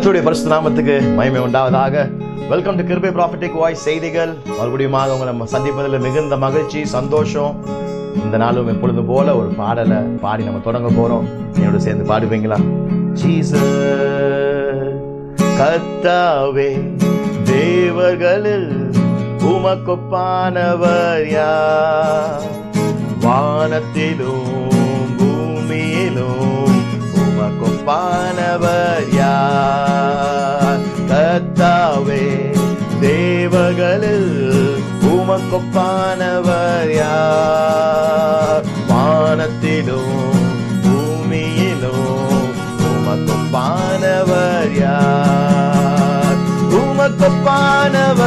கத்தருடைய பரிசு நாமத்துக்கு மகிமை உண்டாவதாக. வெல்கம் டு கிருபை ப்ராஃபிட்டிக் வாய்ஸ் செய்திகள். மறுபடியும் உங்களை நம்ம சந்திப்பதில் மிகுந்த மகிழ்ச்சி சந்தோஷம். இந்த நாளும் எப்பொழுது போல ஒரு பாடலை பாடி நம்ம தொடங்க போறோம். என்னோட சேர்ந்து பாடுவீங்களா? ஜீச கத்தாவே தேவர்களில் உமக்கொப்பானவர் யார்? வானத்திலும் பூமியிலும் உமக்கொப்பானவர் யார்? கத்தாவே தேவகளில் உமக்கொப்பானவர் யார்? வானத்திலும் பூமியிலும் உமக்கொப்பானவர் யார்? உமக்கொப்பானவர்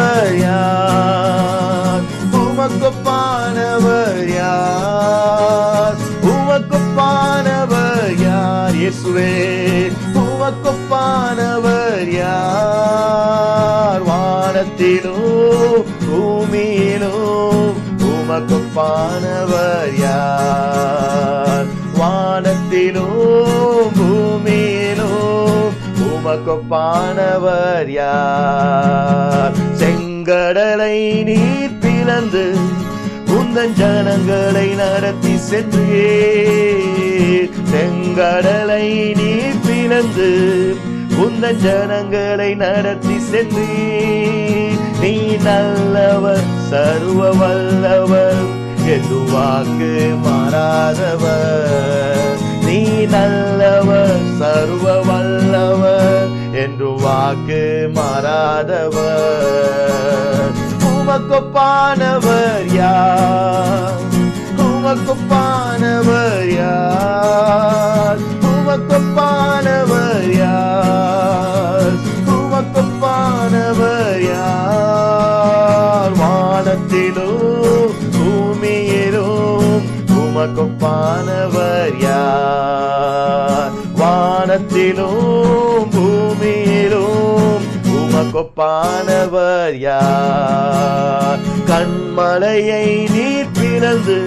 உமக்கொப்பானவர் யார்? வானத்திலும் பூமியிலும் உமக்கொப்பானவர் யார்? செங்கடலை நீர் பிளந்து உந்தன் ஜனங்களை நடத்தி சென்றே செங்கடலை நீர் பிளந்து உந்தன் ஜனங்களை நடத்தி சென்றே நீ நல்லவர் சர்வ வல்லவர். என்று வாக்கு மாறாதவர். நீ நல்லவர் சர்வ வல்லவர் என்று வாக்கு மாறாதவர். உமக்கொப்பானவர் யார்? உமக்கொப்பானவர் யார்? உமக்கொப்பானவர் யார்? உமக்கொப்பானவர் யார்? உமக்கொப்பானவர் யார்? வானத்திலும் பூமியிலும் உமக்கொப்பானவர் யார்? கண்மலையை நீர் பிறந்து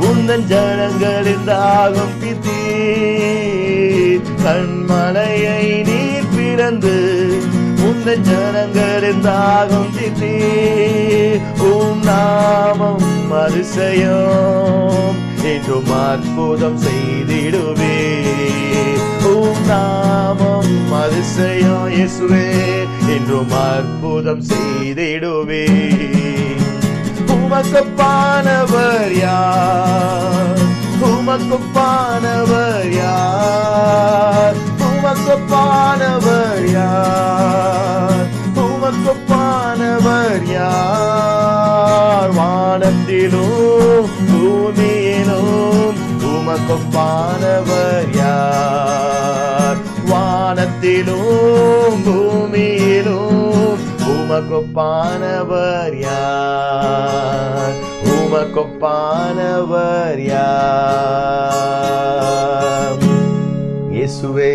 உந்தன் ஜனங்களின் தாகம் பித்தீர். கண்மலையை நீர் பிறந்து உந்தன் ஜனங்களின் தாகம் பித்தீர். உம் நாமம் அதிசயம். என்றும் அற்புதம் செய்திடுவே. உம் நாமம் அதிசயம் இயேசுவே என்றும் அற்புதம் செய்திடுவே. உமக்குப்பானவர் யார்? உமக்குப்பானவர் யார்? உமக்குப்பானவர் யார்? உமக்குப்பானவர் யார்? வானத்திலும் பூமி உமக்கொப்பானவர் யார்? வானத்திலும் பூமியிலும் உமக்கொப்பானவர் யார்? உமக்கொப்பானவர் யார்? இயேசுவே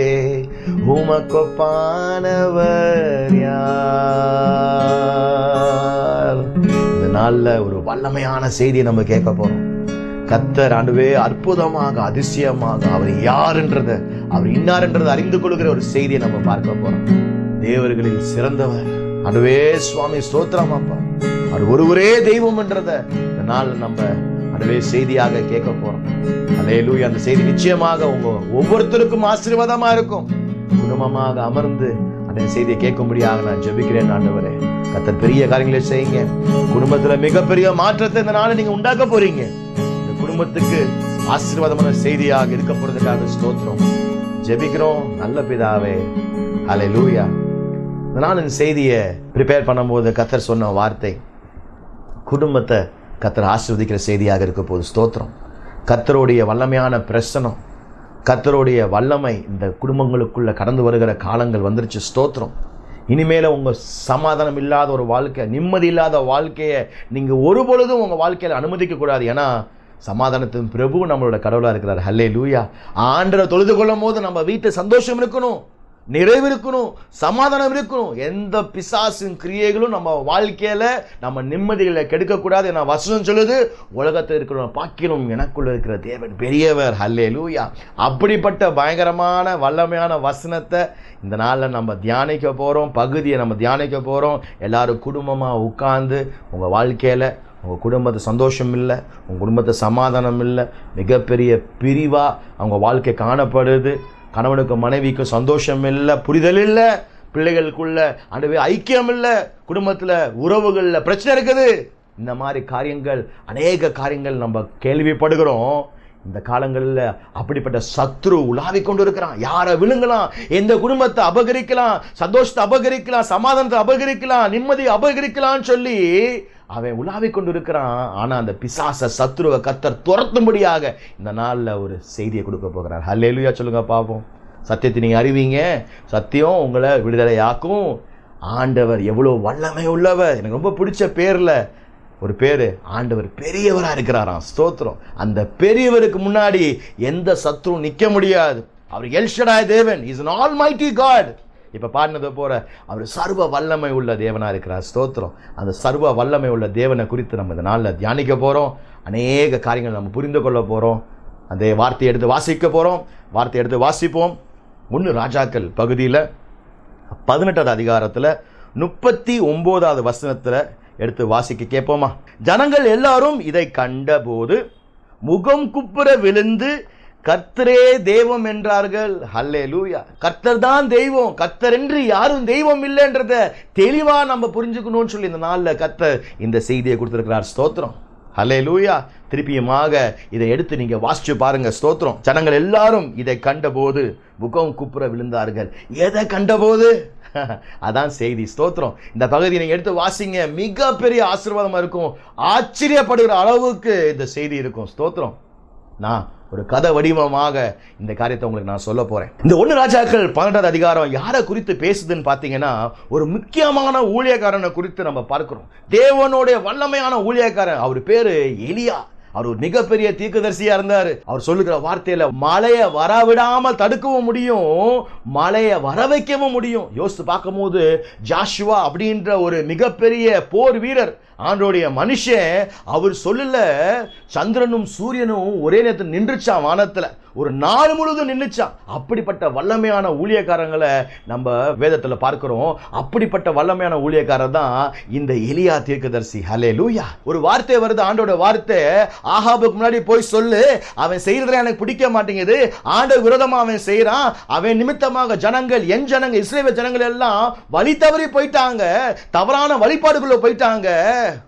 உமக்கொப்பானவர் யார்? இந்த நாள்ல ஒரு வல்லமையான செய்தியை நம்ம கேட்க போறோம். கத்தர் ஆண்டுவே அற்புதமாக அதிசயமாக அவர் யாருன்றத அவர் இன்னார்ன்றதை அறிந்து கொள்கிற ஒரு செய்தியை நம்ம பார்க்க போறோம். தேவர்களில் சிறந்தவர். அணுவே சுவாமி ஸ்தோத்திரம் அவர் ஒருவரே தெய்வம் என்றத இந்த நாள் நம்ம அதுவே செய்தியாக கேட்க போறோம். அலையலூயா அந்த செய்தி நிச்சயமாக உங்க ஒவ்வொருத்தருக்கும் ஆசீர்வாதமா இருக்கும். குடும்பமாக அமர்ந்து அந்த செய்தியை கேட்கும்படியாக நான் ஜெபிக்கிறேன் ஆண்டவரே. கத்தர் பெரிய காரியங்களை செய்யுங்க. குடும்பத்துல மிகப்பெரிய மாற்றத்தை இந்த நாளை நீங்க உண்டாக்க போறீங்க. குடும்பத்துக்கு ஆசீர்வாதமான செய்தியாக இருக்க போறதுக்காக ஸ்தோத்திரம். ஜெபிக்கிறோம். நல்ல பிதாவே. அலை லூயா நான் இந்த செய்தியை ப்ரிப்பேர் பண்ணும்போது கத்தர் சொன்ன வார்த்தை குடும்பத்தை கத்தர் ஆசிர்வதிக்கிற செய்தியாக இருக்க போது ஸ்தோத்திரம். கத்தருடைய வல்லமையான பிரசனம் கத்தருடைய வல்லமை இந்த குடும்பங்களுக்குள்ள கடந்து வருகிற காலங்கள் வந்துருச்சு ஸ்தோத்திரம். இனிமேல உங்க சமாதானம் இல்லாத ஒரு வாழ்க்கை நிம்மதி இல்லாத வாழ்க்கையை நீங்க ஒரு பொழுதும் உங்க வாழ்க்கையில அனுமதிக்கக்கூடாது. ஏன்னா சமாதானத்தின் பிரபு நம்மளோட கடவுளாக இருக்கிறார். ஹல்லே லூயா ஆண்டரை தொழுது கொள்ளும் போது நம்ம வீட்டு சந்தோஷம் இருக்கணும் நிறைவு இருக்கணும் சமாதானம் இருக்கணும். எந்த பிசாசின் கிரியைகளும் நம்ம வாழ்க்கையில் நம்ம நிம்மதிகளை கெடுக்கக்கூடாது என வசனம் சொல்லுது. உலகத்தில் இருக்கிற பாக்கிலும் எனக்குள்ள இருக்கிற தேவன் பெரியவர். ஹல்லே லூயா அப்படிப்பட்ட பயங்கரமான வல்லமையான வசனத்தை இந்த நாளில் நம்ம தியானிக்க போகிறோம் பகுதியை நம்ம தியானிக்க போகிறோம் எல்லாரும் குடும்பமாக உட்கார்ந்து உங்கள் வாழ்க்கையில் உங்கள் குடும்பத்தை சந்தோஷம் இல்லை உங்கள் குடும்பத்தை சமாதானம் இல்லை மிகப்பெரிய பிரிவாக அவங்க வாழ்க்கை காணப்படுது. கணவனுக்கும் மனைவிக்கும் சந்தோஷம் இல்லை புரிதல் இல்லை பிள்ளைகளுக்குள்ள ஆண்டவே ஐக்கியம் இல்லை குடும்பத்தில் உறவுகளில் பிரச்சனை இருக்குது. இந்த மாதிரி காரியங்கள் அநேக காரியங்கள் நம்ம கேள்விப்படுகிறோம். இந்த காலங்களில் அப்படிப்பட்ட சத்ரு உலாவி கொண்டு இருக்கிறான் யாரை விழுங்கலாம்? எந்த குடும்பத்தை அபகரிக்கலாம்? சந்தோஷத்தை அபகரிக்கலாம் சமாதானத்தை அபகரிக்கலாம் நிம்மதியை அபகரிக்கலாம்னு சொல்லி அவன் உலாவிக் கொண்டிருக்கிறான். ஆனால் அந்த பிசாச சத்ருவை கத்தர் துரத்தும்படியாக இந்த நாளில் ஒரு செய்தியை கொடுக்க போகிறார். ஹல்லேலுயா சொல்லுங்க பாப்போம். சத்தியத்தை நீங்கள் அறிவீங்க. சத்தியம் உங்களை விடுதலையாக்கும். ஆண்டவர் எவ்வளோ வல்லமை உள்ளவர். எனக்கு ரொம்ப பிடிச்ச பேரில் ஒரு பேர் ஆண்டவர் பெரியவராக இருக்கிறாராம். ஸ்தோத்திரம். அந்த பெரியவருக்கு முன்னாடி எந்த சத்ருவும் நிற்க முடியாது. அவர் எல்ஷடாய் தேவன். இஸ் ஆல் மைட்டி காட் இப்போ பாடினதை போகிற அவர் சர்வ வல்லமை உள்ள தேவனாக இருக்கிறார். ஸ்தோத்திரம். அந்த சர்வ வல்லமை உள்ள தேவனை குறித்து நம்ம இந்த நாளில் தியானிக்க போகிறோம் அநேக காரியங்கள் நம்ம புரிந்து கொள்ள போகிறோம் அந்த வார்த்தையை எடுத்து வாசிக்க போகிறோம் வார்த்தையை எடுத்து வாசிப்போம். ஒன்று ராஜாக்கள் பகுதியில் பதினெட்டாவது அதிகாரத்தில் முப்பத்தி ஒம்போதாவது வசனத்தில் எடுத்து வாசிக்க கேட்போமா? ஜனங்கள் எல்லாரும் இதை கண்டபோது முகம் குப்புற விழுந்து கர்த்தரே தெய்வம் என்றார்கள். ஹல்லே லூயா கர்த்தர் தான் தெய்வம். கர்த்தர் என்று யாரும் தெய்வம் இல்லைன்றத தெளிவாக நம்ம புரிஞ்சுக்கணும்னு சொல்லி இந்த நாளில் கர்த்தர் இந்த செய்தியை கொடுத்துருக்கிறார். ஸ்தோத்திரம். ஹலே லூயா திருப்பியுமாக இதை எடுத்து நீங்கள் வாசிச்சு பாருங்க. ஸ்தோத்திரம். ஜனங்கள் எல்லாரும் இதை கண்டபோது முகம் குப்புற விழுந்தார்கள். எதை கண்டபோது? அதான் செய்தி. ஸ்தோத்திரம். இந்த பகுதியை நீங்கள் எடுத்து வாசிங்க. மிகப்பெரிய ஆசீர்வாதமாக இருக்கும். ஆச்சரியப்படுகிற அளவுக்கு இந்த செய்தி இருக்கும். ஸ்தோத்திரம். நான் ஒரு கதை வடிவமாக இந்த காரியத்தை உங்களுக்கு நான் சொல்ல போறேன். இந்த ஒன்று ராஜாக்கள் பன்னெண்டாவது அதிகாரம் யாரை குறித்து பேசுதுன்னு பார்த்தீங்கன்னா ஒரு முக்கியமான ஊழியக்காரனை குறித்து நம்ம பார்க்கிறோம். தேவனுடைய வல்லமையான ஊழியக்காரன் அவர் பேரு எலியா. அவர் ஒரு மிகப்பெரிய தீர்க்கதரிசியா இருந்தார். அவர் சொல்லுகிற வார்த்தையில மழையை வரவிடாம தடுக்கவும் முடியும் மழையை வர வைக்கவும் முடியும். யோசித்து பார்க்கும்போது ஜாஷுவா அப்படின்ற ஒரு மிகப்பெரிய போர் வீரர் ஆண்டோடைய மனுஷன் அவர் சொல்லல சந்திரனும் சூரியனும் ஒரே நேரத்தில் நின்றுச்சான் வானத்துல? ஒரு நாள் முழுதும் நின்றுச்சான் அப்படிப்பட்ட வல்லமையான ஊழியக்காரங்களை நம்ம வேதத்தில் பார்க்கிறோம். அப்படிப்பட்ட வல்லமையான ஊழியக்காரர் தான் இந்த எலியா தீர்க்கதர்சி. ஹலே லூயா ஒரு வார்த்தை வருது ஆண்டோட வார்த்தை. ஆஹாபுக்கு முன்னாடி போய் சொல்லு. அவன் செய்யறதுல எனக்கு பிடிக்க மாட்டேங்குது. ஆண்ட விரோதமாக அவன் செய்கிறான் அவன் நிமித்தமாக ஜனங்கள் என் ஜனங்கள் இஸ்ரேவ ஜனங்கள் எல்லாம் வழி தவறி போயிட்டாங்க. தவறான வழிபாடுகளில் போயிட்டாங்க.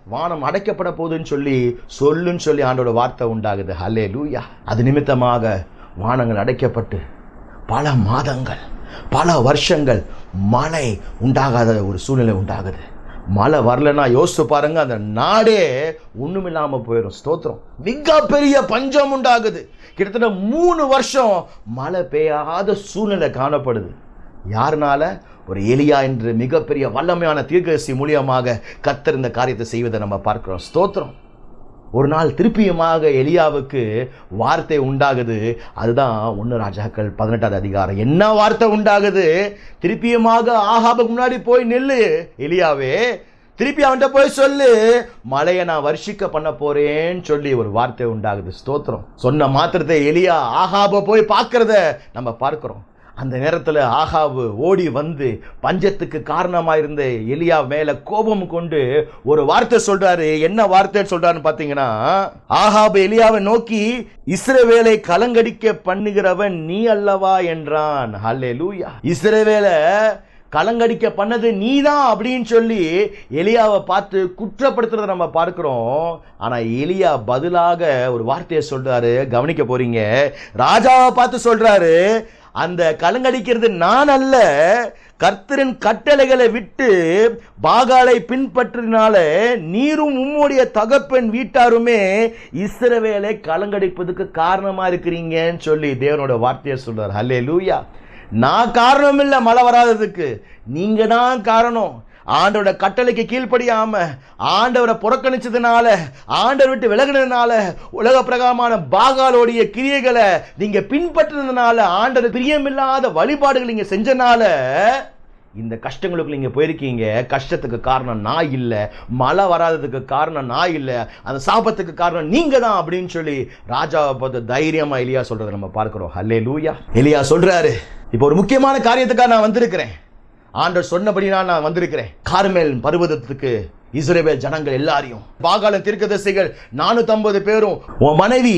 வானம் அடைக்கப்பட போகுதுன்னு சொல்லி சொல்லுன்னு சொல்லி ஆண்டோட வார்த்தை உண்டாகுது. ஹலே லூயா அது நிமித்தமாக வானங்கள் அடைக்கப்பட்டு பல மாதங்கள் பல வருஷங்கள் மழை உண்டாகாத ஒரு சூழ்நிலை உண்டாகுது. மழை வரலன்னா யோசிச்சு பாருங்க அந்த நாடே ஒண்ணுமில்லாம போயிடும் ஸ்தோத்திரம். மிகப்பெரிய பஞ்சம் உண்டாகுது. கிட்டத்தட்ட மூணு வருஷம் மழை பெய்யாத சூழ்நிலை காணப்படுது. யாருனால? ஒரு எலியா என்று மிகப்பெரிய வல்லமையான தீர்க்கதரிசி மூலியமாக கத்தர் இந்த காரியத்தை செய்வதை நம்ம பார்க்கிறோம். ஸ்தோத்திரம். ஒரு நாள் திருப்பியுமாக எலியாவுக்கு வார்த்தை உண்டாகுது. அதுதான் ஒன்று ராஜாக்கள் பதினெட்டாவது அதிகாரம். என்ன வார்த்தை உண்டாகுது? திருப்பியுமாக ஆகாபுக்கு முன்னாடி போய் நில்லு. எலியாவே திருப்பி அவன்கிட்ட போய் சொல்லு. மலையை நான் வருஷிக்க பண்ண போறேன்னு சொல்லி ஒரு வார்த்தை உண்டாகுது. ஸ்தோத்திரம். சொன்ன மாத்திரத்தை எலியா ஆகாப போய் பார்க்கறத நம்ம பார்க்கிறோம். அந்த நேரத்தில் ஆகாவு ஓடி வந்து பஞ்சத்துக்கு காரணமாக இருந்த எலியா மேல கோபம் கொண்டு ஒரு வார்த்தை சொல்றாரு. என்ன வார்த்தை சொல்றாருன்னு பார்த்தீங்கன்னா ஆகாபு எலியாவை நோக்கி இஸ்ரவேலை கலங்கடிக்க பண்ணுகிறவன் நீ அல்லவா என்றான். ஹல்லே லூயா இஸ்ரவேலை கலங்கடிக்க பண்ணது நீ தான் அப்படின்னு சொல்லி எலியாவை பார்த்து குற்றப்படுத்துறதை நம்ம பார்க்குறோம். ஆனா எலியா பதிலாக ஒரு வார்த்தையை சொல்றாரு. கவனிக்க போறீங்க. ராஜாவை பார்த்து சொல்றாரு. அந்த கலங்கடிக்கிறது நான் அல்ல. கர்த்தரின் கட்டளைகளை விட்டு பாகாலை பின்பற்றினால நீரும் உம்முடைய தகப்பன் வீட்டாருமே இஸ்ரவேலை கலங்கடிப்பதுக்கு காரணமாக இருக்கிறீங்கன்னு சொல்லி தேவனோட வார்த்தையை சொல்றார். ஹல்லே லூயா நான் காரணம் இல்லை மழை வராததுக்கு. நீங்கள் தான் காரணம். ஆண்டவரோட கட்டளைக்கு கீழ்ப்படியாம ஆண்டவரை புறக்கணிச்சதுனால ஆண்டவர் விட்டு விலகினதுனால உலக பிரகாரமான பாகாலோடைய கிரியைகளை நீங்க பின்பற்றினதுனால ஆண்டவர் பிரியமில்லாத வழிபாடுகள் நீங்க செஞ்சனால இந்த கஷ்டங்களுக்கு நீங்க போயிருக்கீங்க. கஷ்டத்துக்கு காரணம் நான் இல்லை. மழை வராததுக்கு காரணம் நான் இல்லை. அந்த சாபத்துக்கு காரணம் நீங்க தான் அப்படின்னு சொல்லி ராஜாவை பார்த்து தைரியமா எலியா சொல்றதை நம்ம பார்க்கிறோம். ஹல்லே லூயா எலியா சொல்றாரு. இப்போ ஒரு முக்கியமான காரியத்துக்காக நான் வந்திருக்கிறேன். ஆண்டர் சொன்னபடி நான் வந்திருக்கிறேன். கார்மேல் பர்வதத்துக்கு இஸ்ரேவேல் ஜனங்கள் எல்லாரையும். பாகாலம் தீர்க்கதரிசிகள் நானூத்தி பேரும் உன் மனைவி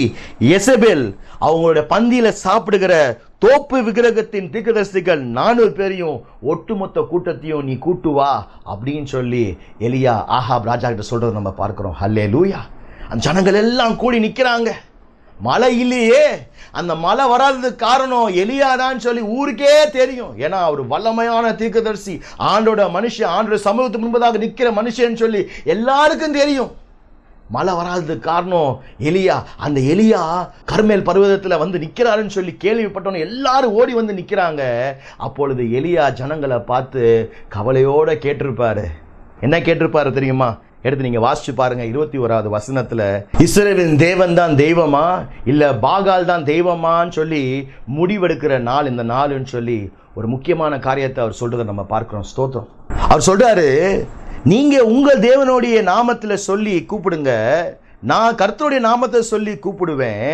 எசபேல் அவங்களோட பந்தியில சாப்பிடுகிற தோப்பு விக்கிரகத்தின் தீர்க்கதரிசிகள் நானூறு பேரையும் ஒட்டுமொத்த கூட்டத்தையும் நீ கூட்டு வா அப்படின்னு சொல்லி எலியா ஆஹாப் ராஜா கிட்ட சொல்றதை நம்ம பார்க்கிறோம். ஹல்லே லூயா அந்த ஜனங்கள் எல்லாம் கூடி நிற்கிறாங்க மழை இல்லையே அந்த மழை வராததுக்கு காரணம் எலியாதான்னு சொல்லி ஊருக்கே தெரியும். ஏன்னா அவர் வல்லமையான தீர்க்கதரிசி ஆண்டோட மனுஷன் ஆண்டோட சமூகத்துக்கு முன்பதாக நிற்கிற மனுஷன் சொல்லி எல்லாருக்கும் தெரியும். மழை வராததுக்கு காரணம் எலியா. அந்த எலியா கர்மேல் பர்வதத்தில் வந்து நிற்கிறாருன்னு சொல்லி கேள்விப்பட்டவன் எல்லாரும் ஓடி வந்து நிற்கிறாங்க அப்பொழுது எலியா ஜனங்களை பார்த்து கவலையோடு கேட்டிருப்பாரு. என்ன கேட்டிருப்பாரு தெரியுமா? எடுத்து நீங்க வாசிச்சு பாருங்க இருபத்தி ஓராவது வசனத்துல இஸ்ரேலின் தேவன் தான் தெய்வமா? இல்ல பாகால் தான் தெய்வமான்னு சொல்லி முடிவெடுக்கிற நாள் இந்த நாளுன்னு சொல்லி ஒரு முக்கியமான காரியத்தை அவர் சொல்றதை நம்ம பார்க்கிறோம். ஸ்தோத்திரம். அவர் சொல்றாரு நீங்க உங்க தேவனுடைய நாமத்துல சொல்லி கூப்பிடுங்க. நான் கர்த்தருடைய நாமத்தை சொல்லி கூப்பிடுவேன்.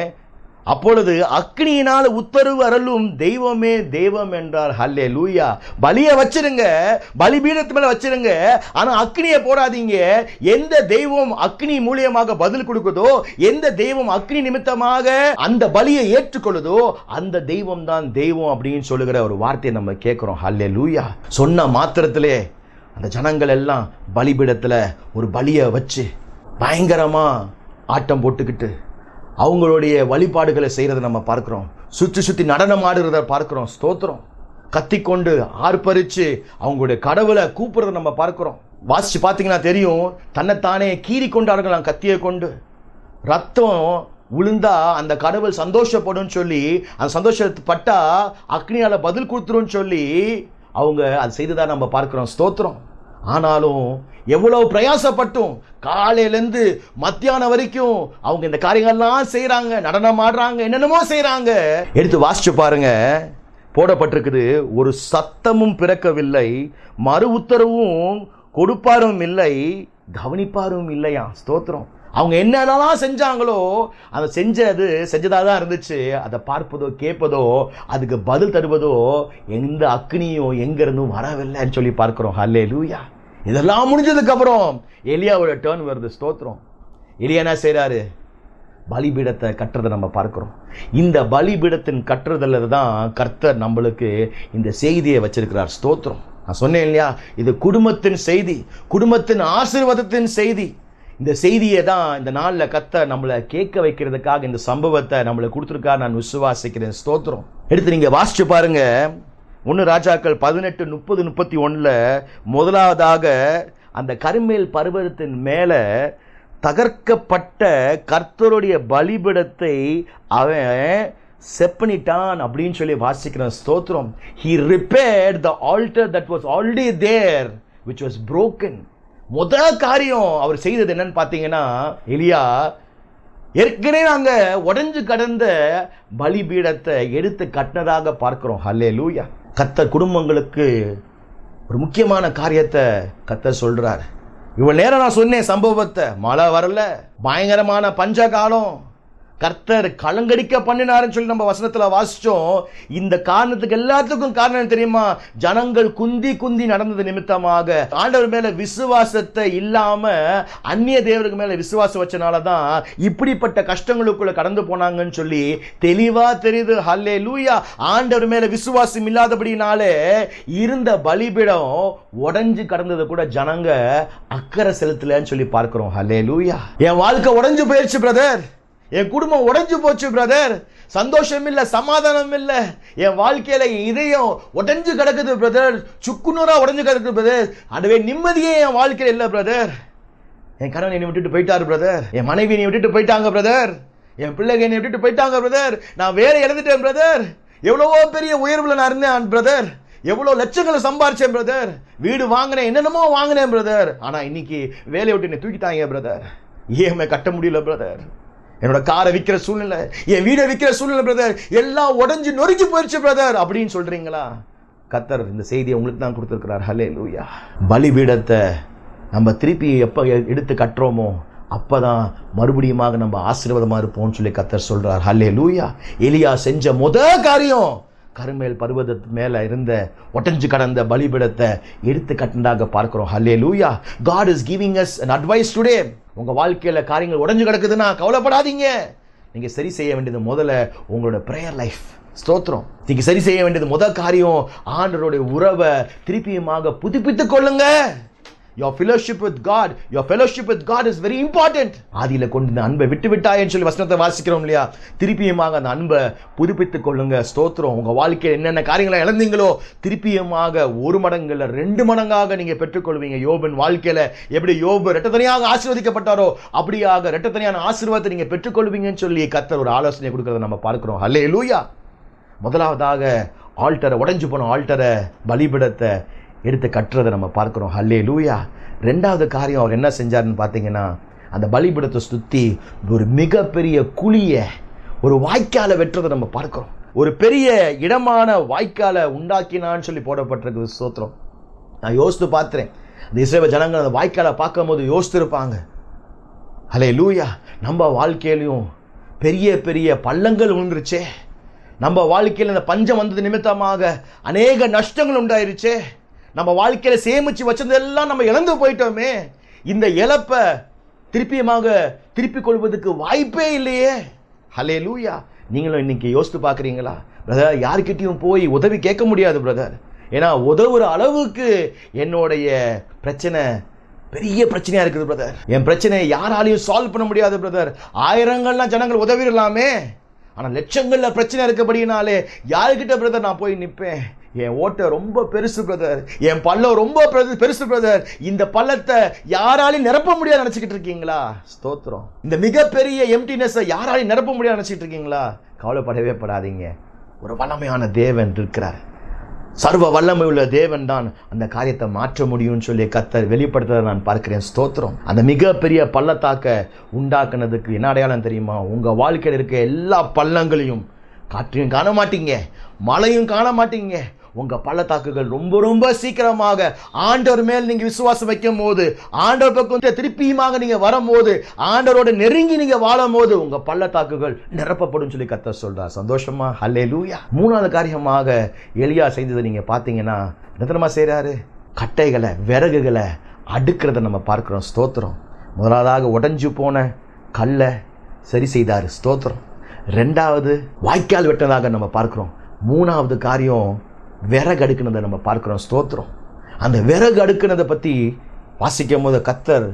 அப்பொழுது அக்னியினால் உத்தரவு அருளும் தெய்வமே தெய்வம் என்றார். ஹல்லே லூயா பலியை வச்சிருங்க. பலிபீடத்து மேலே வச்சிருங்க. ஆனால் அக்னியை போடாதீங்க. எந்த தெய்வம் அக்னி மூலியமாக பதில் கொடுக்குதோ எந்த தெய்வம் அக்னி நிமித்தமாக அந்த பலியை ஏற்றுக்கொள்ளுதோ அந்த தெய்வம் தான் தெய்வம் அப்படின்னு சொல்லுகிற ஒரு வார்த்தையை நம்ம கேட்குறோம். ஹல்லே லூயா சொன்ன மாத்திரத்திலே அந்த ஜனங்கள் எல்லாம் பலிபீடத்தில் ஒரு பலியை வச்சு பயங்கரமாக ஆட்டம் போட்டுக்கிட்டு அவங்களுடைய வழிபாடுகளை செய்கிறத நம்ம பார்க்குறோம். சுற்றி சுற்றி நடனம் ஆடுறத பார்க்குறோம். ஸ்தோத்திரம். கத்திக்கொண்டு ஆர்ப்பரித்து அவங்களுடைய கடவுளை கூப்பிட்றத நம்ம பார்க்குறோம். வாசித்து பார்த்தீங்கன்னா தெரியும். தன்னைத்தானே கீறி கொண்டாடுங்களாம் கத்தியை கொண்டு. ரத்தம் விழுந்தா அந்த கடவுள் சந்தோஷப்படும் சொல்லி அந்த சந்தோஷப்பட்டா அக்னியால் பதில் கொடுத்துருன்னு சொல்லி அவங்க அது செய்ததாக நம்ம பார்க்குறோம். ஸ்தோத்திரம். ஆனாலும் எவ்வளோ பிரயாசப்பட்டும் காலையிலேருந்து மத்தியானம் வரைக்கும் அவங்க இந்த காரியங்கள்லாம் செய்கிறாங்க நடனம் ஆடுறாங்க என்னென்னமோ செய்கிறாங்க எடுத்து வாசிச்சு பாருங்க. போடப்பட்டிருக்குது ஒரு சத்தமும் பிறக்கவில்லை மறு உத்தரவும் கொடுப்பாரும் இல்லை கவனிப்பாரும் இல்லையா ஸ்தோத்திரம். அவங்க என்னென்னலாம் செஞ்சாங்களோ அதை செஞ்சது செஞ்சதாக தான் இருந்துச்சு. அதை பார்ப்பதோ கேட்பதோ அதுக்கு பதில் தருவதோ எந்த அக்னியும் எங்கேருந்தும் வரவில்லைன்னு சொல்லி பார்க்குறோம். ஹல்லே லூயா இதெல்லாம் முடிஞ்சதுக்கப்புறம் எலியாவோட டேர்ன் வருது ஸ்தோத்திரம். எலியா என்ன செய்கிறாரு பலிபீடத்தை கட்டுறதை நம்ம பார்க்குறோம். இந்த பலிபீடத்தின் கட்டுறதுல தான் கர்த்தர் நம்மளுக்கு இந்த செய்தியை வச்சிருக்கிறார். ஸ்தோத்திரம். நான் சொன்னேன் இல்லையா? இது குடும்பத்தின் செய்தி குடும்பத்தின் ஆசீர்வாதத்தின் செய்தி. இந்த செய்தியை தான் இந்த நாளில் கத்த நம்மளை கேட்க வைக்கிறதுக்காக இந்த சம்பவத்தை நம்மளுக்கு கொடுத்துருக்கா நான் விசுவாசிக்கிறேன். ஸ்தோத்திரம். எடுத்து நீங்கள் வாசிச்சு பாருங்க. ஒன்று ராஜாக்கள் பதினெட்டு முப்பது முப்பத்தி ஒன்றில் முதலாவதாக அந்த கருமேல் பருவத்தின் மேலே தகர்க்கப்பட்ட கர்த்தருடைய பலிபிடத்தை அவன் செப்பனிட்டான் அப்படின்னு சொல்லி வாசிக்கிறேன். ஸ்தோத்திரம். He repaired the altar that was already there which was broken முத காரியம் அவர் செய்தது என்னன்னு பார்த்தீங்கன்னா எலியா ஏற்கனவே நாங்கள் உடஞ்சு கடந்த பலிபீடத்தை எடுத்து கட்டினதாக பார்க்குறோம். ஹல்லே லூயா கத்த குடும்பங்களுக்கு ஒரு முக்கியமான காரியத்தை கத்த சொல்கிறார் இவ்வளோ நேரம் நான் சொன்னேன் சம்பவத்தை. மழை வரல பயங்கரமான பஞ்ச காலம் கர்த்தர் கலங்கடிக்க பண்ணினாருன்னு சொல்லி நம்ம வசனத்துல வாசித்தோம் இந்த காரணத்துக்கு எல்லாத்துக்கும் காரணம் என்ன தெரியுமா? ஜனங்கள் குந்தி குந்தி நடந்தது நிமித்தமாக. ஆண்டவர் மேலே விசுவாசத்தை இல்லாம அந்நிய தேவருக்கு மேல விசுவாசம் வச்சனால தான் இப்படிப்பட்ட கஷ்டங்களுக்குள்ள கடந்து போனாங்கன்னு சொல்லி தெளிவாக தெரியுது. ஹல்லே லூயா ஆண்டவர் மேல விசுவாசம் இல்லாதபடினாலே இருந்த பலிபீடம் உடஞ்சு கடந்தது கூட ஜனங்க அக்கறை செலுத்தலன்னு சொல்லி பார்க்கிறோம். ஹல்லே லூயா என் வாழ்க்கை உடஞ்சு போயிடுச்சு பிரதர் என் குடும்பம் உடைஞ்சு போச்சு பிரதர் சந்தோஷம் இல்லை சமாதானம் இல்லை. என் வாழ்க்கையில் இதயம் உடைஞ்சு கிடக்குது பிரதர் சுக்குநூறாக உடைஞ்சு கிடக்குது பிரதர் அதுவே நிம்மதியே என் வாழ்க்கையில் இல்லை பிரதர் என் கணவன் என்னை விட்டுட்டு போயிட்டாரு பிரதர் என் மனைவி என்னை விட்டுட்டு போயிட்டாங்க பிரதர் என் பிள்ளைங்க என்னை விட்டுட்டு போயிட்டாங்க பிரதர் நான் வேற இழந்துட்டேன் பிரதர் எவ்வளவோ பெரிய உயர்வில் நான் இருந்தேன் பிரதர் எவ்வளோ லட்சங்களை சம்பாரிச்சேன் பிரதர் வீடு வாங்கினேன் என்னென்னமோ வாங்கினேன் பிரதர் ஆனால் இன்னைக்கு வேலையை விட்டு என்னை தூக்கிட்டாங்க பிரதர் இஎம்ஐ கட்ட முடியல பிரதர் என்னோட காரை விற்கிற சூழ்நிலை என் வீடை விற்கிற சூழ்நிலை பிரதர் எல்லாம் உடஞ்சி நொறுக்கி போயிடுச்சு பிரதர் அப்படின்னு சொல்கிறீங்களா கத்தர் இந்த செய்தியை உங்களுக்கு தான் கொடுத்துருக்கிறார். ஹலே லூயா பலிபீடத்தை நம்ம திருப்பி எப்போ எடுத்து கட்டுறோமோ அப்போ தான் மறுபடியுமாக நம்ம ஆசீர்வாதமா இருப்போம்னு சொல்லி கத்தர் சொல்கிறார் ஹல்லே லூயா எலியா செஞ்ச முத காரியம் கருமேல் பருவதத்து மேலே இருந்த ஒட்டஞ்சு கடந்த பலிபிடத்தை எடுத்து கட்டினதாக பார்க்குறோம். Hallelujah God is giving us an advice today உங்கள் வாழ்க்கையில் காரியங்கள் உடஞ்சு கிடக்குதுன்னா கவலைப்படாதீங்க. நீங்கள் சரி செய்ய வேண்டியது முதல்ல உங்களோட ப்ரேயர் லைஃப் ஸ்தோத்திரம். நீங்கள் சரி செய்ய வேண்டியது முதல் காரியம் ஆண்டருடைய உறவை திருப்பியுமாக புதுப்பித்து கொள்ளுங்கள் your fellowship with God your fellowship with God is very important ஆதியில் கொண்டு இந்த அன்பை விட்டு விட்டாயன்னு சொல்லி வசனத்தை வாசிக்கிறோம் இல்லையா? திருப்பியுமாக அந்த அன்பை புதுப்பித்துக் கொள்ளுங்க. ஸ்தோத்திரம். உங்கள் வாழ்க்கையில் என்னென்ன காரியங்களை இழந்தீங்களோ திருப்பியுமாக ஒரு மடங்குல ரெண்டு மடங்காக நீங்கள் பெற்றுக்கொள்வீங்க. யோபின் வாழ்க்கையில் எப்படி யோபு ரெட்டத்தனியாக ஆசீர்வதிக்கப்பட்டாரோ அப்படியாக ரெட்டத்தனியான ஆசீர்வாதத்தை நீங்கள் பெற்றுக்கொள்வீங்கன்னு சொல்லி கத்தர் ஒரு ஆலோசனை கொடுக்கறத நம்ம பார்க்குறோம். அல்லே லூயா முதலாவதாக ஆல்டரை உடஞ்சி போன ஆல்டரை பலிபிடத்தை எடுத்து கட்டுறதை நம்ம பார்க்குறோம். ஹல்லே லூயா ரெண்டாவது காரியம் அவர் என்ன செஞ்சாருன்னு பார்த்தீங்கன்னா அந்த பலிபிடத்தை சுற்றி ஒரு மிகப்பெரிய குழியை ஒரு வாய்க்காலை வெட்டுறதை நம்ம பார்க்குறோம். ஒரு பெரிய இடமான வாய்க்காலை உண்டாக்கினான்னு சொல்லி போடப்பட்டிருக்குது ஸ்தோத்திரம். நான் யோசித்து பார்த்துறேன். இந்த இஸ்ரேல் ஜனங்கள் அந்த வாய்க்காலை பார்க்கும்போது யோசித்திருப்பாங்க. ஹலே லூயா நம்ம வாழ்க்கையிலையும் பெரிய பெரிய பள்ளங்கள் விழுந்துருச்சே. நம்ம வாழ்க்கையில் இந்த பஞ்சம் வந்தது நிமித்தமாக அநேக நஷ்டங்கள் உண்டாயிருச்சே. நம்ம வாழ்க்கையில் சேமித்து வச்சதெல்லாம் நம்ம இழந்து போயிட்டோமே. இந்த இழப்பை திருப்பியமாக திருப்பிக் கொள்வதற்கு வாய்ப்பே இல்லையே. ஹலே லூயா நீங்களும் இன்னைக்கு யோசித்து பார்க்குறீங்களா? பிரதர் யார்கிட்டையும் போய் உதவி கேட்க முடியாது பிரதர் ஏன்னா உதவுற அளவுக்கு என்னுடைய பிரச்சனை பெரிய பிரச்சனையாக இருக்குது பிரதர் என் பிரச்சனையை யாராலையும் சால்வ் பண்ண முடியாது பிரதர் ஆயிரங்கள்லாம் ஜனங்கள் உதவிடலாமே. ஆனால் லட்சங்களில் பிரச்சனை இருக்கபடினாலே யாருக்கிட்ட பிரதர் நான் போய் நிற்பேன் என் ஓட்டை ரொம்ப பெருசு பிரதர் என் பள்ளம் ரொம்ப பெருசு பிரதர் இந்த பள்ளத்தை யாராலையும் நிரப்ப முடியாது நினச்சிக்கிட்டு இருக்கீங்களா? ஸ்தோத்திரம். இந்த மிகப்பெரிய எம்டினஸை யாராலையும் நிரப்ப முடியாது நினச்சிக்கிட்டு இருக்கீங்களா? கவலைப்படவே படாதீங்க. ஒரு வல்லமையான தேவன் இருக்கிறார். சர்வ வல்லமை உள்ள தேவன் தான் அந்த காரியத்தை மாற்ற முடியும்னு சொல்லி கத்தர் வெளிப்படுத்துறதை நான் பார்க்கிறேன். ஸ்தோத்திரம். அந்த மிகப்பெரிய பள்ளத்தாக்க உண்டாக்குனதுக்கு என்ன அடையாளம் தெரியுமா? உங்கள் வாழ்க்கையில் இருக்க எல்லா பள்ளங்களையும் காற்றையும் காண மாட்டீங்க. மழையும் காண மாட்டீங்க. உங்க பள்ளத்தாக்குகள் ரொம்ப ரொம்ப சீக்கிரமாக ஆண்டவர் மேல் நீங்க விசுவாசம் வைக்கும் போது ஆண்டவர் பக்கம் திருப்பியுமாக நீங்க வரும்போது ஆண்டவரோட நெருங்கி நீங்க வாழும் போது உங்க பள்ளத்தாக்குகள் நிரப்பப்படும் சொல்லி கத்த சொல்றார். சந்தோஷமா? ஹல்லே லூயா மூணாவது காரியமாக எளியா செய்ததை நீங்க பார்த்தீங்கன்னா நிதனமா செய்கிறாரு கட்டைகளை விறகுகளை அடுக்கிறத நம்ம பார்க்குறோம். ஸ்தோத்திரம். முதலாவதாக உடஞ்சி போன கல்லை சரி செய்தார். ஸ்தோத்திரம். ரெண்டாவது வாய்க்கால் வெட்டதாக நம்ம பார்க்குறோம். மூணாவது காரியம் விறகு அடுக்குனதை நம்ம பார்க்குறோம் ஸ்தோத்திரம். அந்த விறகு அடுக்குனதை பற்றி வாசிக்கும் போது கத்தர்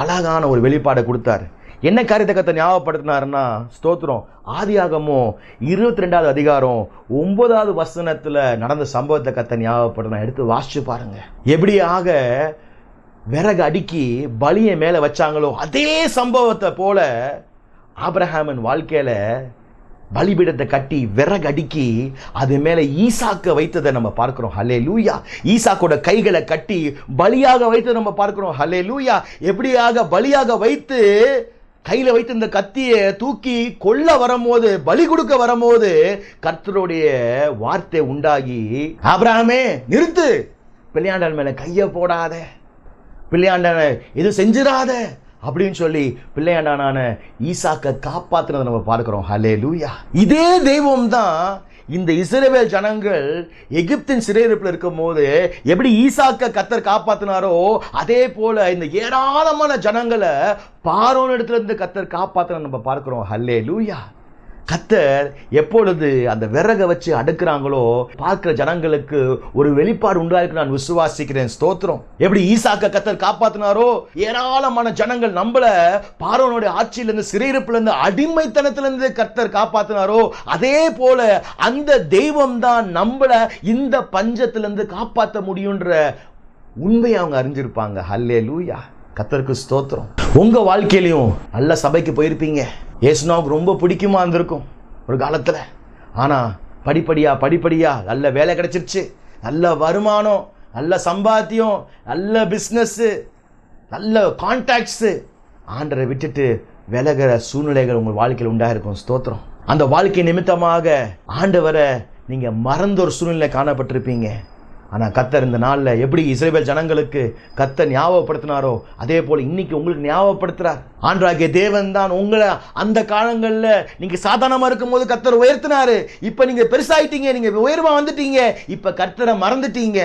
அழகான ஒரு வெளிப்பாடை கொடுத்தார். என்ன காரியத்தை கத்தை ஞாபகப்படுத்தினாருன்னா ஸ்தோத்திரம் ஆதியாகமும் இருபத்தி ரெண்டாவது அதிகாரம் ஒன்பதாவது வசனத்தில் நடந்த சம்பவத்தை கத்தை ஞாபகப்படுத்தினா எடுத்து வாசிச்சு பாருங்க. எப்படியாக விறகு அடுக்கி பலியை மேலே வச்சாங்களோ அதே சம்பவத்தை போல ஆப்ரஹாமின் வாழ்க்கையில் பலிபீடத்தை கட்டி விறகடுக்கி அது மேலே ஈசாக்க வைத்ததை நம்ம பார்க்குறோம். ஹலே லூயா ஈசாக்கோட கைகளை கட்டி பலியாக வைத்து நம்ம பார்க்குறோம். ஹலே லூயா எப்படியாக பலியாக வைத்து கையில் வைத்து இந்த கத்தியை தூக்கி கொல்ல வரும்போது பலி கொடுக்க வரும்போது கர்த்தருடைய வார்த்தை உண்டாகி ஆபிரகாமே நிறுத்து. பிள்ளையாண்டல் மேலே கையை போடாத. பிள்ளையாண்டனை இது செஞ்சிடாத அப்படின்னு சொல்லி பிள்ளையாண்டான ஈசாக்கை காப்பாத்துனதை நம்ம பார்க்குறோம். ஹலே லூயா இதே தெய்வம் தான் இந்த இஸ்ரேவேல் ஜனங்கள் எகிப்தின் சிறையிருப்பில் இருக்கும்போது எப்படி ஈசாக்க கத்தர் காப்பாத்தினாரோ அதே போல இந்த ஏராளமான ஜனங்களை பாரோன் இடத்துல இருந்து கத்தர் காப்பாத்தின நம்ம பார்க்கிறோம். ஹல்லே லூயா கத்தர் எப்பொழுது அந்த விறகை வச்சு அடுக்குறாங்களோ பார்க்கிற ஜனங்களுக்கு ஒரு வெளிப்பாடு உண்டாயிருக்கு. நான் விசுவாசிக்கிறேன். ஸ்தோத்திரம். எப்படி ஈசாக்க கத்தர் காப்பாத்தினாரோ? ஏராளமான ஜனங்கள் நம்மள பார்வனுடைய ஆட்சியிலிருந்து சிறையிருப்பிலிருந்து அடிமைத்தனத்திலிருந்து கத்தர் காப்பாத்தினாரோ? அதே போல அந்த தெய்வம் தான் நம்மள இந்த பஞ்சத்திலிருந்து காப்பாற்ற முடியுன்ற உண்மையை அவங்க அறிஞ்சிருப்பாங்க. ஹல்லே லூயா கத்தருக்கு ஸ்தோத்திரம். உங்க வாழ்க்கையிலையும் நல்ல சபைக்கு போயிருப்பீங்க. ஏசுனாவுக்கு ரொம்ப பிடிக்குமா இருந்திருக்கும் ஒரு காலத்தில். ஆனால் படிப்படியாக படிப்படியாக நல்ல வேலை கிடச்சிருச்சு. நல்ல வருமானம் நல்ல சம்பாத்தியம் நல்ல பிஸ்னஸ்ஸு நல்ல கான்டாக்ட்ஸு ஆண்டரை விட்டுட்டு விலகிற சூழ்நிலைகள் உங்கள் வாழ்க்கையில் உண்டாயிருக்கும். ஸ்தோத்திரம். அந்த வாழ்க்கை நிமித்தமாக ஆண்டவரை நீங்கள் மறந்த ஒரு சூழ்நிலை காணப்பட்டிருப்பீங்க. ஆனால் கத்தர் இந்த நாளில் எப்படி இஸ்ரேல் ஜனங்களுக்கு கத்தர் ஞாபகப்படுத்தினாரோ அதே போல் இன்னைக்கு உங்களுக்கு ஞாபகப்படுத்துறார். ஆண்டாகிய தேவன் தான் உங்களை அந்த காலங்களில் நீங்கள் சாதாரணமாக இருக்கும்போது கத்தர் உயர்த்தினாரு. இப்போ நீங்கள் பெருசாகிட்டீங்க நீங்கள் உயர்வாக வந்துட்டீங்க. இப்போ கர்த்தரை மறந்துட்டீங்க.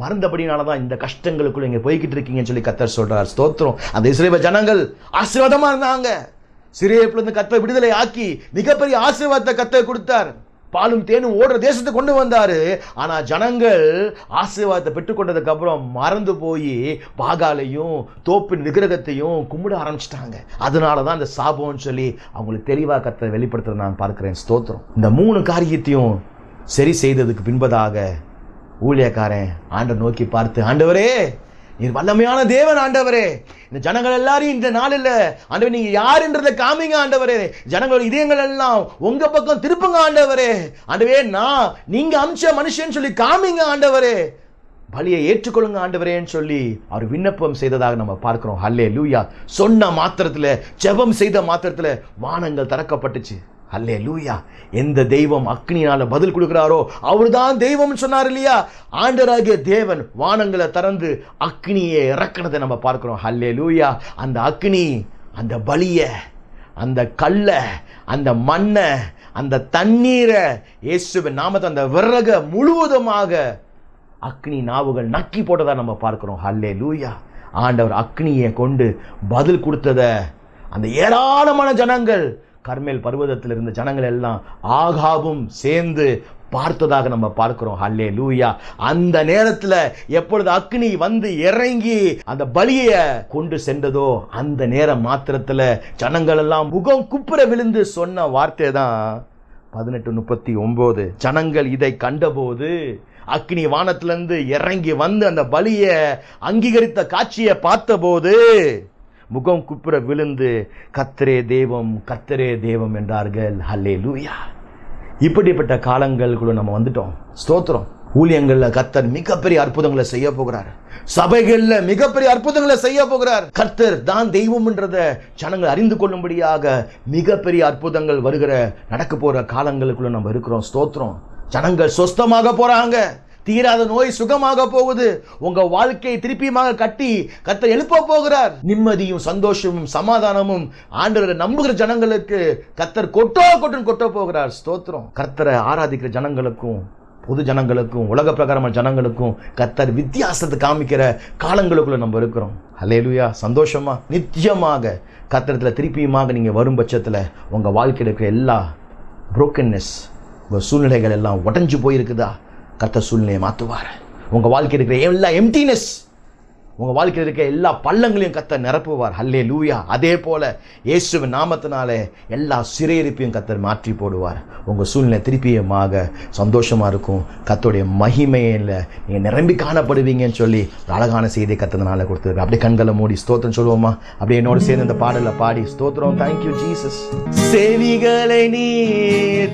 மறந்தபடினால தான் இந்த கஷ்டங்களுக்குள்ள இங்கே போய்கிட்டு இருக்கீங்கன்னு சொல்லி கத்தர் சொல்கிறார் ஸ்தோத்திரம். அந்த இஸ்ரேல் ஜனங்கள் ஆசீர்வாதமாக இருந்தாங்க. சிறியப்பிலிருந்து கத்தை விடுதலை ஆக்கி மிகப்பெரிய ஆசீர்வாதத்தை கத்தை கொடுத்தார். பாலும் தேனும் ஓடுற தேசத்தை கொண்டு வந்தாரு. ஆனா ஜனங்கள் ஆசீர்வாதத்தை பெற்றுக்கொண்டதுக்கு அப்புறம் மறந்து போய் பாகாலையும் தோப்பின் விக்கிரகத்தையும் கும்பிட ஆரம்பிச்சிட்டாங்க. அதனால தான் இந்த சாபம்னு சொல்லி அவங்களுக்கு தெளிவாக கத்தை வெளிப்படுத்துறத நான் பார்க்கிறேன். ஸ்தோத்திரம். இந்த மூணு காரியத்தையும் சரி செய்ததுக்கு பின்பதாக ஊழியக்காரன் ஆண்டை நோக்கி பார்த்து ஆண்டவரே நீர் வல்லமையான தேவன் ஆண்டவரே. இந்த ஜனங்கள் எல்லாரையும் இந்த நாளில் ஆண்டவர் நீங்கள் யாருன்றதை காமிங்க ஆண்டவரே. ஜனங்களோட இதயங்கள் எல்லாம் உங்கள் பக்கம் திருப்புங்க ஆண்டவரே. ஆண்டவே நான் நீங்கள் அமிச்ச மனுஷன் சொல்லி காமிங்க ஆண்டவரே. பலியை ஏற்றுக்கொள்ளுங்க ஆண்டவரேன்னு சொல்லி அவர் விண்ணப்பம் செய்ததாக நம்ம பார்க்குறோம். ஹல்லே லூயா சொன்ன மாத்திரத்தில் ஜெபம் செய்த மாத்திரத்தில் வானங்கள் திறக்கப்பட்டுச்சு. அல்லே லூயா எந்த தெய்வம் அக்னியால பதில் கொடுக்கிறாரோ அவர்தான் தெய்வம்னு சொன்னார் இல்லையா? ஆண்டராகிய தேவன் வானங்களை திறந்து அக்னியை இறக்குனதை நம்ம பார்க்குறோம். ஹல்லே லூயா அந்த அக்னி அந்த பலியை அந்த கல்லை அந்த மண்ணை அந்த தண்ணீரை இயேசுவின் நாமத்தை அந்த விறக முழுவதுமாக அக்னி நாவுகள் நக்கி போட்டதா நம்ம பார்க்குறோம். ஹல்லே லூயா ஆண்டவர் அக்னியை கொண்டு பதில் கொடுத்தத அந்த ஏராளமான ஜனங்கள் கர்மேல் பர்வதத்தில் இருந்த ஜனங்கள் எல்லாம் ஆகாவும் சேர்ந்து பார்த்ததாக நம்ம பார்க்கிறோம். ஹல்லே லூயா அந்த நேரத்துல எப்பொழுது அக்னி வந்து இறங்கி அந்த பலியை கொண்டு சென்றதோ அந்த நேரம் மாத்திரத்துல ஜனங்கள் எல்லாம் முகம் குப்புற விழுந்து சொன்ன வார்த்தை தான் பதினெட்டு முப்பத்தி ஒம்பது. ஜனங்கள் இதை கண்டபோது அக்னி வானத்திலிருந்து இறங்கி வந்து அந்த பலியை அங்கீகரித்த காட்சியை பார்த்தபோது முகம் குப்புற விழுந்து கத்தரே தெய்வம் கத்தரே தெய்வம் என்றார்கள். ஹல்லே லூயா இப்படிப்பட்ட காலங்களுக்குள்ள நம்ம வந்துட்டோம். ஸ்தோத்திரம். ஊழியங்களில் கத்தர் மிகப்பெரிய அற்புதங்களை செய்ய போகிறார். சபைகளில் மிகப்பெரிய அற்புதங்களை செய்ய போகிறார். கர்த்தர் தான் தெய்வம்ன்றத ஜனங்கள் அறிந்து கொள்ளும்படியாக மிகப்பெரிய அற்புதங்கள் வருகிற நடக்க போகிற காலங்களுக்குள்ள நம்ம இருக்கிறோம். ஸ்தோத்திரம். ஜனங்கள் சொஸ்தமாக போகிறாங்க தீராத நோய் சுகமாக போகுது. உங்க வாழ்க்கையை திருப்பியுமாக கட்டி கத்த எழுப்ப போகிறார். நிம்மதியும் சந்தோஷமும் சமாதானமும் ஆண்டவரை நம்புகிற ஜனங்களுக்கு கத்தர் கொட்டோ கொட்டுன்னு கொட்ட போகிறார். ஸ்தோத்திரம். கர்த்தரை ஆராதிக்கிற ஜனங்களுக்கும் பொது ஜனங்களுக்கும் உலக பிரகாரமான ஜனங்களுக்கும் கத்தர் வித்தியாசத்தை காமிக்கிற காலங்களுக்குள்ள நம்ம இருக்கிறோம். அலையலுயா சந்தோஷமா? நித்தியமாக கத்திரத்தில் திருப்பியுமாக நீங்கள் வரும் பட்சத்தில் உங்கள் வாழ்க்கையில் இருக்கிற எல்லா புரோக்கன்னஸ் உங்கள் சூழ்நிலைகள் எல்லாம் உடஞ்சி போயிருக்குதா? கத்த சூழ்நிலையை மாற்றுவார் உங்கள் வாழ்க்கை இருக்கிற எல்லா எம்டினஸ் உங்கள் வாழ்க்கையில் இருக்க எல்லா பள்ளங்களையும் கத்தர் நிரப்புவார். ஹல்லே லூயா அதே போல் இயேசுவின் நாமத்தினாலே எல்லா சிறையிருப்பையும் கத்தர் மாற்றி போடுவார். உங்கள் சூழ்நிலை திருப்பியமாக சந்தோஷமாக இருக்கும். கத்தோடைய மகிமையில் நீங்கள் நிரம்பி காணப்படுவீங்கன்னு சொல்லி ஒரு அழகான செய்தியை கத்ததுனால கொடுத்துருக்கு அப்படியே கண்களை மூடி ஸ்தோத்திரம் சொல்லுவோமா? அப்படியே என்னோட சேர்ந்து இந்த பாடலை பாடி ஸ்தோத்திரம். தேங்க்யூ ஜீசஸ் செவிகளை நீ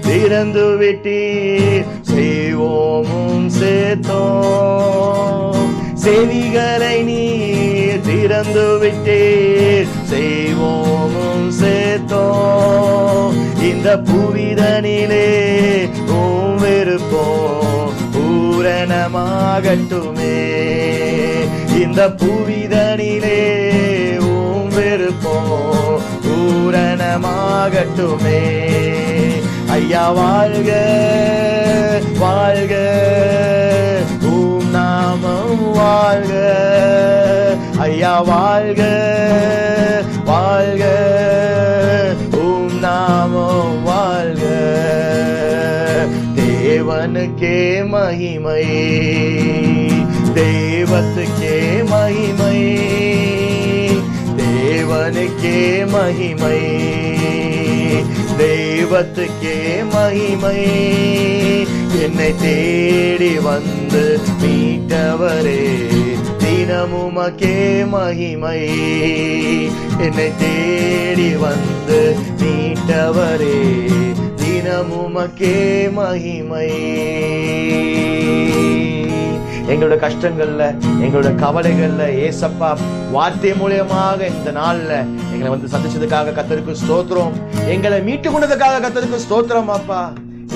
திறந்து விட்டீர் செய்வோமும் சேர்த்தோம். செவிகளை நீ திறந்து விட்டீர். செய்வோமும் சேர்த்தோ இந்த புவிதனிலே ஓம் விருப்பம். பூரணமாகட்டுமே. இந்த புவிதனிலே ஓம் விருப்பம். பூரணமாகட்டுமே. ஐயா வாழ்க வாழ்க. வாழ்க. ஐயா வாழ்க. வாழ்க. உம் நாமோ வாழ்க. தேவனுக்கே மகிமை. தேவத்துக்கே மகிமை. தேவனுக்கே மகிமை. தெய்வத்துக்கே மகிமை. என்னை தேடி வந்து நீ ஆண்டவரே தினமுமக்கே மகிமை. என்னை தேடி வந்து மீட்டவரே தினமுமக்கே மகிமை. எங்களோட கஷ்டங்கள்ல எங்களோட கவலைகள்ல ஏசப்பா வார்த்தை மூலியமாக இந்த நாள்ல எங்களை வந்து சந்திச்சதுக்காக கத்தருக்கு ஸ்தோத்திரம். எங்களை மீட்டு கொண்டதுக்காக கத்தருக்கு ஸ்தோத்திரம் அப்பா.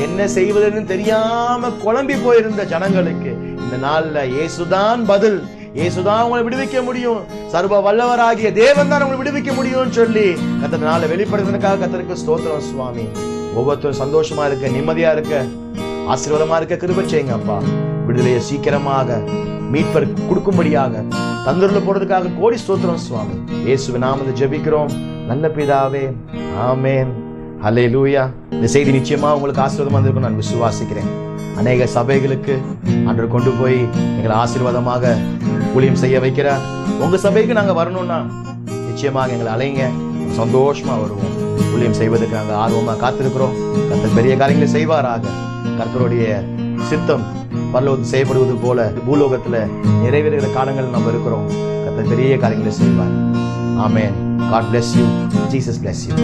என்ன செய்வதுன்னு தெரியாம குழம்பி போயிருந்த ஜனங்களுக்கு இந்த நாள்ல இயேசுதான் பதில். இயேசுதான் உங்களை விடுவிக்க முடியும். சர்வ வல்லவராகிய தேவன் தான் உங்களை விடுவிக்க முடியும்னு சொல்லி கத்தர் நாளை வெளிப்படுத்தினதுக்காக கத்தருக்கு ஸ்தோத்திரம் சுவாமி. ஒவ்வொருத்தரும் சந்தோஷமா இருக்க நிம்மதியா இருக்க ஆசீர்வாதமா இருக்க கிருப செய்யுங்க அப்பா. விடுதலையை சீக்கிரமாக மீட்பர் கொடுக்கும்படியாக தந்தூர்ல போடுறதுக்காக கோடி ஸ்தோத்திரம் சுவாமி. இயேசுவை நாம் வந்து ஜெபிக்கிறோம். நல்ல பிதாவே ஆமேன். ஹலே லூயா இந்த செய்தி நிச்சயமா உங்களுக்கு ஆசீர்வாதமா இருக்கும் நான் விசுவாசிக்கிறேன். அநேக சபைகளுக்கு அன்று கொண்டு போய் எங்களை ஆசீர்வாதமாக ஊழியம் செய்ய வைக்கிறார். உங்க சபைக்கு நாங்க வரணும்னா நிச்சயமாக எங்களை அலைங்க. சந்தோஷமா வருவோம். ஊழியம் செய்வதற்கு நாங்க ஆர்வமா காத்திருக்கிறோம். கத்தர் பெரிய காரியங்களை செய்வாராக. கர்த்தருடைய சித்தம் பரலோகத்தில் செய்யப்படுவது போல பூலோகத்துல நிறைவேறுகிற காலங்கள் நம்ம இருக்கிறோம். கத்தர் பெரிய காரியங்களை செய்வார். Amen. God bless you Jesus bless you